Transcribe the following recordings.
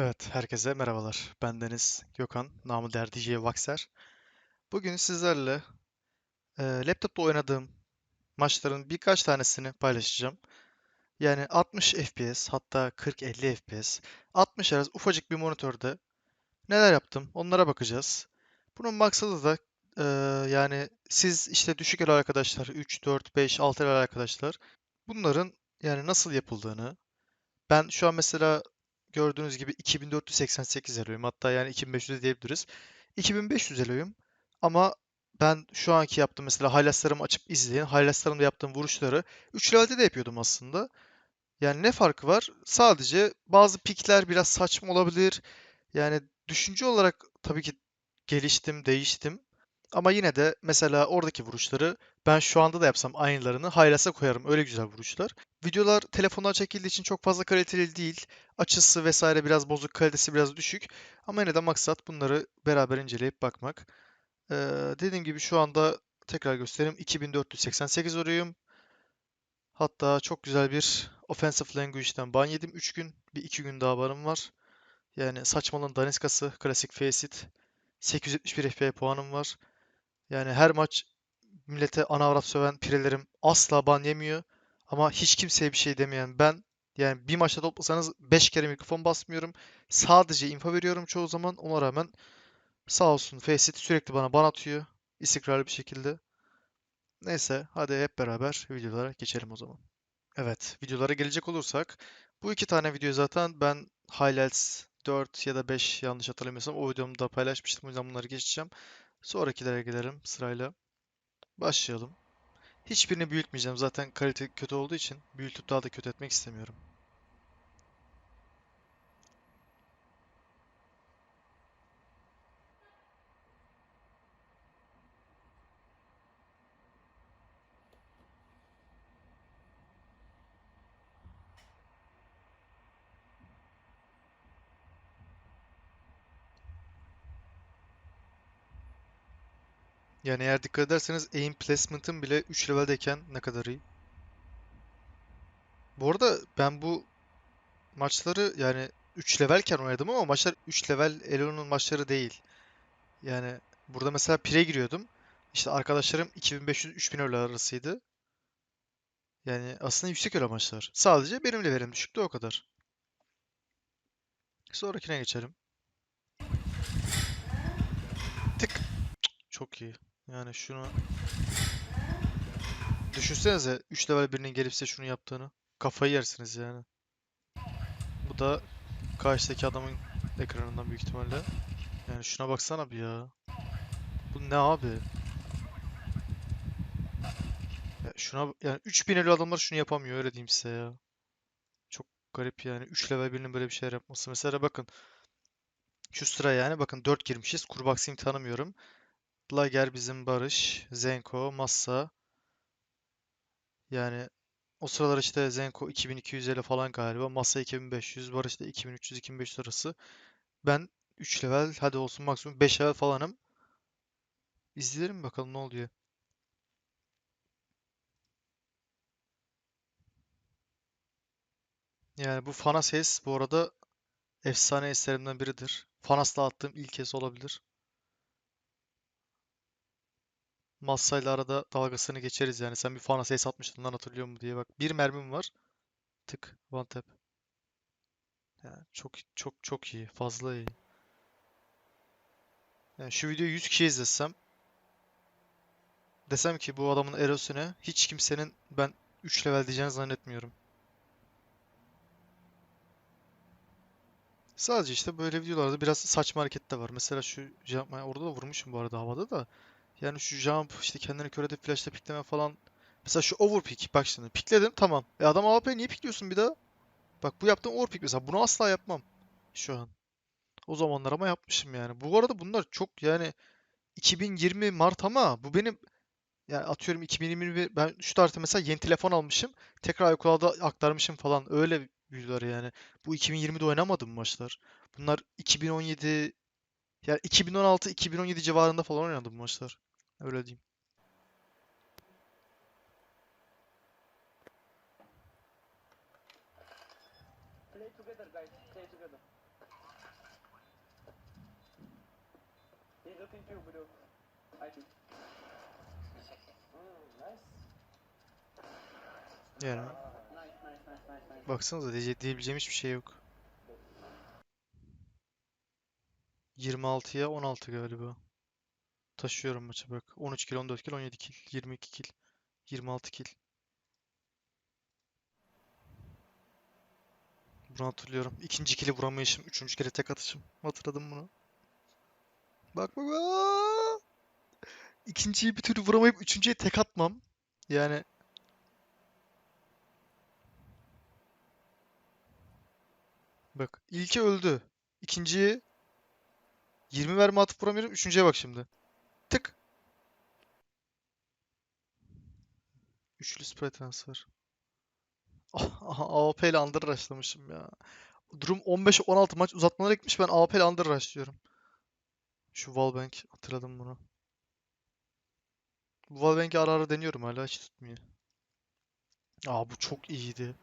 Evet, herkese merhabalar. Ben Deniz Gökhan, namı diğer DJ Vakser. Bugün sizlerle e, laptopta oynadığım maçların birkaç tanesini paylaşacağım. Yani 60 FPS, hatta 40-50 FPS, 60 arası ufacık bir monitörde neler yaptım onlara bakacağız. Bunun maksadı da e, yani siz işte düşük el arkadaşlar, 3, 4, 5, 6 el arkadaşlar bunların yani nasıl yapıldığını, ben şu an mesela gördüğünüz gibi 2488 eloyum. Hatta yani 2500 diyebiliriz. 2500 eloyum. Ama ben şu anki yaptığım mesela highlights'larımı açıp izleyin. Highlights'larımda yaptığım vuruşları 3 levelde de yapıyordum aslında. Yani ne farkı var? Sadece bazı pikler biraz saçma olabilir. Yani düşünce olarak tabii ki geliştim, değiştim. Ama yine de mesela oradaki vuruşları ben şu anda da yapsam aynılarını highlights'a koyarım. Öyle güzel vuruşlar. Videolar telefondan çekildiği için çok fazla kaliteli değil. Açısı vesaire biraz bozuk, kalitesi biraz düşük. Ama yine de maksat bunları beraber inceleyip bakmak. Ee, dediğim gibi şu anda tekrar göstereyim. 2488 oruyum. Hatta çok güzel bir offensive language'den ban yedim 3 gün. Bir 2 gün daha banım var. Yani saçmalığın daniskası, klasik Faceit. 871 FP puanım var. Yani her maç millete ana avrat söven pirelerim asla ban yemiyor. Ama hiç kimseye bir şey demeyen ben yani bir maçta toplasanız 5 kere mikrofon basmıyorum. Sadece info veriyorum çoğu zaman. Ona rağmen sağ olsun Faceit sürekli bana ban atıyor. istikrarlı bir şekilde. Neyse hadi hep beraber videolara geçelim o zaman. Evet videolara gelecek olursak bu iki tane video zaten ben Highlights 4 ya da 5 yanlış hatırlamıyorsam o videomda paylaşmıştım. O yüzden bunları geçeceğim. Sonrakilere gelelim sırayla. Başlayalım. Hiçbirini büyütmeyeceğim. Zaten kalite kötü olduğu için büyütüp daha da kötü etmek istemiyorum. Yani eğer dikkat ederseniz aim placement'ım bile 3 leveldeyken ne kadar iyi. Bu arada ben bu maçları yani 3 levelken oynadım ama maçlar 3 level Elo'nun maçları değil. Yani burada mesela pire giriyordum. İşte arkadaşlarım 2500-3000 Elo arasıydı. Yani aslında yüksek Elo maçlar. Sadece benim levelim düşüktü o kadar. Sonrakine geçelim. Tık. Çok iyi. Yani şunu düşünsenize 3 level birinin gelip size şunu yaptığını. Kafayı yersiniz yani. Bu da karşıdaki adamın ekranından büyük ihtimalle. Yani şuna baksana bir ya. Bu ne abi? Ya şuna yani 3000 elo adamlar şunu yapamıyor öyle diyeyim size ya. Çok garip yani 3 level birinin böyle bir şeyler yapması. Mesela bakın şu sıra yani bakın 4 girmişiz. Kurbaksimi tanımıyorum. Lager bizim Barış, Zenko, Massa. Yani o sıralar işte Zenko 2250 falan galiba. Massa 2500, Barış da 2300-2500 arası. Ben 3 level hadi olsun maksimum 5 level falanım. İzleyelim bakalım ne oluyor. Yani bu Fanas Ace bu arada efsane eserimden biridir. Fanas'la attığım ilk es olabilir. Massa'yla arada dalgasını geçeriz yani. Sen bir Fanas Ace atmıştın lan hatırlıyor musun diye bak. Bir mermim var. Tık. One tap. Yani çok çok çok iyi. Fazla iyi. Yani şu videoyu 100 kişi izlesem desem ki bu adamın erosine hiç kimsenin ben 3 level diyeceğini zannetmiyorum. Sadece işte böyle videolarda biraz saçma hareket de var. Mesela şu yani orada da vurmuşum bu arada havada da. Yani şu jump işte kendini kör edip flash'ta pikleme falan. Mesela şu overpick bak şimdi pikledim tamam. E adam AWP niye pikliyorsun bir daha? Bak bu yaptığım overpick mesela bunu asla yapmam şu an. O zamanlar ama yapmışım yani. Bu arada bunlar çok yani 2020 Mart ama bu benim yani atıyorum 2021 ben şu tarihte mesela yeni telefon almışım. Tekrar iCloud'a aktarmışım falan. Öyle videolar yani. Bu 2020'de oynamadım maçlar. Bunlar 2017 yani 2016-2017 civarında falan oynadım maçlar. Öyle diyeyim. Play together guys, play together. He's looking to you, bro. I think. Mm, nice. Yani. Ah, baksanıza diye, diyebileceğim hiçbir şey yok. 26'ya 16 galiba. Taşıyorum maçı bak. 13 kill, 14 kill, 17 kill, 22 kill, 26 kill. Bunu hatırlıyorum. İkinci kill'i vuramayışım, üçüncü kere tek atışım. Hatırladım bunu. Bak bak bak. İkinciyi bir türlü vuramayıp üçüncüye tek atmam. Yani bak ilki öldü. İkinciyi 20 verme atıp vuramıyorum. Üçüncüye bak şimdi. Tık. Üçlü spray transfer. Ah, Aha, AWP ile under rushlamışım ya. Durum 15-16 maç uzatmalara gitmiş. Ben AWP ile under rushlıyorum. Şu Wallbang hatırladım bunu. Bu Wallbang'i ara ara deniyorum hala hiç tutmuyor. Aa bu çok iyiydi.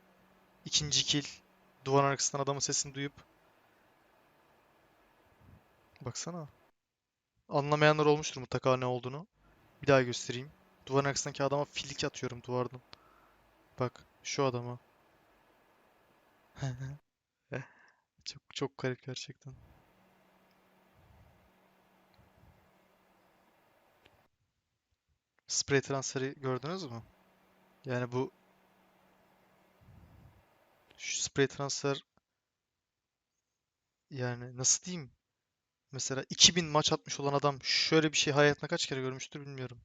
İkinci kill. Duvar arkasından adamın sesini duyup. Baksana. Anlamayanlar olmuştur mutlaka ne olduğunu. Bir daha göstereyim. Duvarın arkasındaki adama filik atıyorum duvardan. Bak şu adama. Çok çok garip gerçekten. Spray transferi gördünüz mü? Yani bu şu spray transfer yani nasıl diyeyim? Mesela 2000 maç atmış olan adam şöyle bir şey hayatında kaç kere görmüştür bilmiyorum.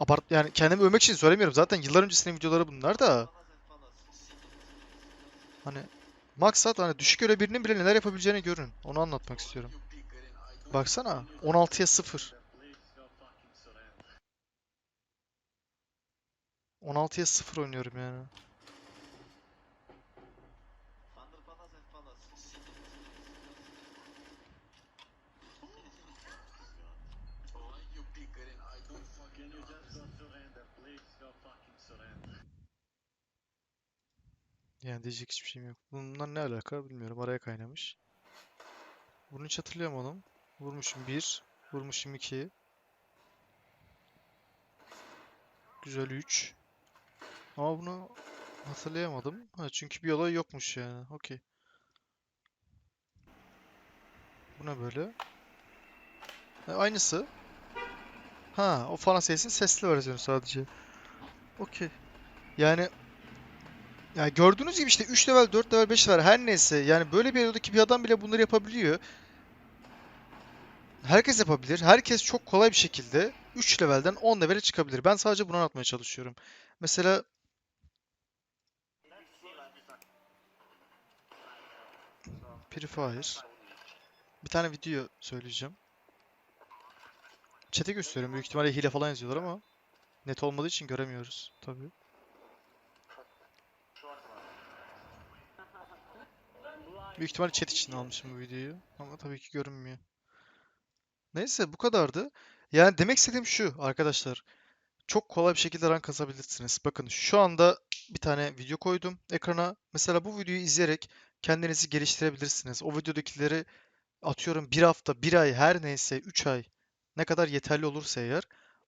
Abart yani kendimi övmek için söylemiyorum. Zaten yıllar öncesinin videoları bunlar da. Hani maksat hani düşük öyle birinin bile neler yapabileceğini görün. Onu anlatmak istiyorum. Baksana 16'ya 0. 16'ya 0 oynuyorum yani. Yani diyecek hiçbir şeyim yok. Bunlar ne alaka bilmiyorum. Araya kaynamış. Bunu hiç hatırlayamadım. Vurmuşum 1. Vurmuşum 2. Güzel 3. Ama bunu hatırlayamadım. Ha, çünkü bir olay yokmuş yani. Okey. Bu ne böyle? Ha, aynısı. Ha, o falan sesin sesli versiyonu sadece. Okey. Yani ya gördüğünüz gibi işte 3 level, 4 level, 5 level her neyse yani böyle bir eldeki bir adam bile bunları yapabiliyor. Herkes yapabilir. Herkes çok kolay bir şekilde 3 levelden 10 levele çıkabilir. Ben sadece bunu anlatmaya çalışıyorum. Mesela Fire. Bir tane video söyleyeceğim. Chat'e gösteriyorum. Büyük ihtimalle hile falan yazıyorlar ama net olmadığı için göremiyoruz tabii. Büyük ihtimalle chat için almışım bu videoyu ama tabii ki görünmüyor. Neyse bu kadardı. Yani demek istediğim şu arkadaşlar. Çok kolay bir şekilde rank kazabilirsiniz. Bakın şu anda bir tane video koydum ekrana. Mesela bu videoyu izleyerek kendinizi geliştirebilirsiniz. O videodakileri atıyorum bir hafta, bir ay her neyse 3 ay ne kadar yeterli olursa eğer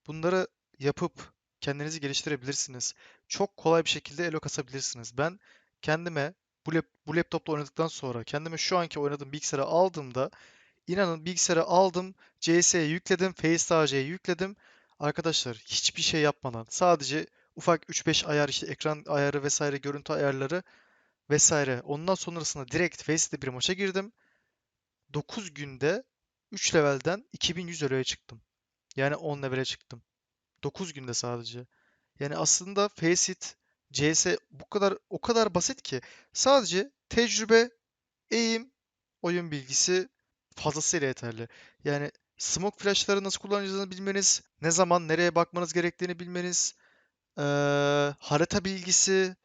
bunları yapıp kendinizi geliştirebilirsiniz. Çok kolay bir şekilde elo kasabilirsiniz. Ben kendime bu, lap, bu laptopla oynadıktan sonra kendime şu anki oynadığım bilgisayarı aldığımda inanın bilgisayarı aldım, CS'ye yükledim, FaceTAC'ye yükledim. Arkadaşlar hiçbir şey yapmadan sadece ufak 3-5 ayar işte ekran ayarı vesaire görüntü ayarları vesaire. Ondan sonrasında direkt Face'de bir maça girdim. 9 günde 3 levelden 2100 euroya çıktım. Yani 10 levele çıktım. 9 günde sadece. Yani aslında Faceit, CS bu kadar o kadar basit ki sadece tecrübe, eğim, oyun bilgisi fazlasıyla yeterli. Yani smoke flash'ları nasıl kullanacağınızı bilmeniz, ne zaman nereye bakmanız gerektiğini bilmeniz, eee, harita bilgisi,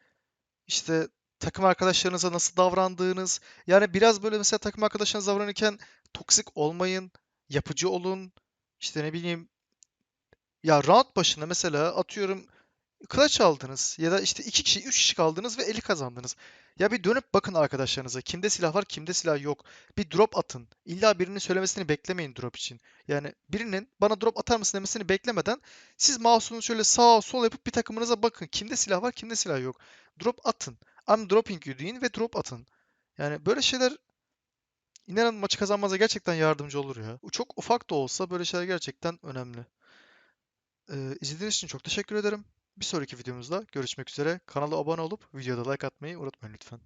işte takım arkadaşlarınıza nasıl davrandığınız. Yani biraz böyle mesela takım arkadaşlarınızla davranırken toksik olmayın, yapıcı olun. İşte ne bileyim ya round başına mesela atıyorum clutch aldınız ya da işte iki kişi, üç kişi kaldınız ve eli kazandınız. Ya bir dönüp bakın arkadaşlarınıza. Kimde silah var, kimde silah yok. Bir drop atın. İlla birinin söylemesini beklemeyin drop için. Yani birinin bana drop atar mısın demesini beklemeden siz mouse'unu şöyle sağa sol yapıp bir takımınıza bakın. Kimde silah var, kimde silah yok. Drop atın. I'm dropping you deyin ve drop atın. Yani böyle şeyler inanın maçı kazanmanıza gerçekten yardımcı olur ya. Çok ufak da olsa böyle şeyler gerçekten önemli. Ee, izlediğiniz için çok teşekkür ederim. Bir sonraki videomuzda görüşmek üzere. Kanala abone olup videoda like atmayı unutmayın lütfen.